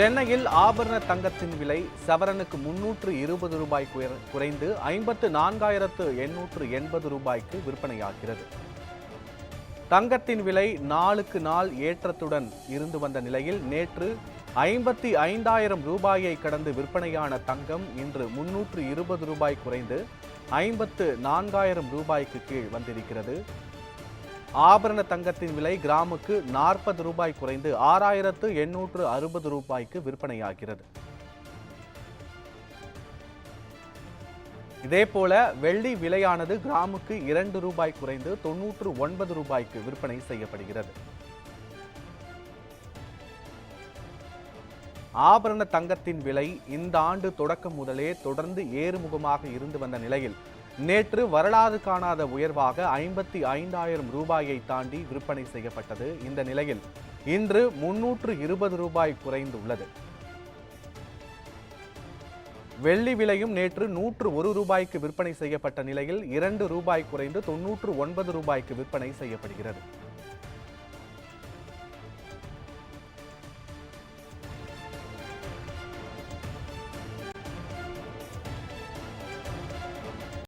சென்னையில் ஆபரண தங்கத்தின் விலை சவரனுக்கு முன்னூற்று இருபது ரூபாய் குறை- குறைந்து ஐம்பத்து நான்காயிரத்து எண்ணூற்று எண்பது ரூபாய்க்கு விற்பனையாகிறது. தங்கத்தின் விலை நாளுக்கு நாள் ஏற்றத்துடன் இருந்து வந்த நிலையில் நேற்று ஐம்பத்தி ஐந்தாயிரம் ரூபாயை கடந்து விற்பனையான தங்கம் இன்று முன்னூற்று இருபது ரூபாய் குறைந்து ஐம்பத்து நான்காயிரம் ரூபாய்க்கு கீழ் வந்திருக்கிறது. ஆபரண தங்கத்தின் விலை கிராமுக்கு நாற்பது ரூபாய் குறைந்து ஆறாயிரத்து எண்ணூற்று அறுபது ரூபாய்க்கு விற்பனையாகிறது. இதேபோல வெள்ளி விலையானது கிராமுக்கு இரண்டு ரூபாய் குறைந்து தொன்னூற்று ஒன்பது ரூபாய்க்கு விற்பனை செய்யப்படுகிறது. ஆபரண தங்கத்தின் விலை இந்த ஆண்டு தொடக்கம் முதலே தொடர்ந்து ஏறுமுகமாக இருந்து வந்த நிலையில் நேற்று வரலாறு காணாத உயர்வாக ஐம்பத்தி ஐந்தாயிரம் ரூபாயை தாண்டி விற்பனை செய்யப்பட்டது இந்த நிலையில். இன்று முன்னூற்று இருபது ரூபாய் குறைந்துள்ளது. வெள்ளி விலையும் நேற்று நூற்று ஒரு ரூபாய்க்கு விற்பனை செய்யப்பட்ட நிலையில் இரண்டு ரூபாய் குறைந்து தொன்னூற்று ஒன்பது ரூபாய்க்கு விற்பனை செய்யப்படுகிறது.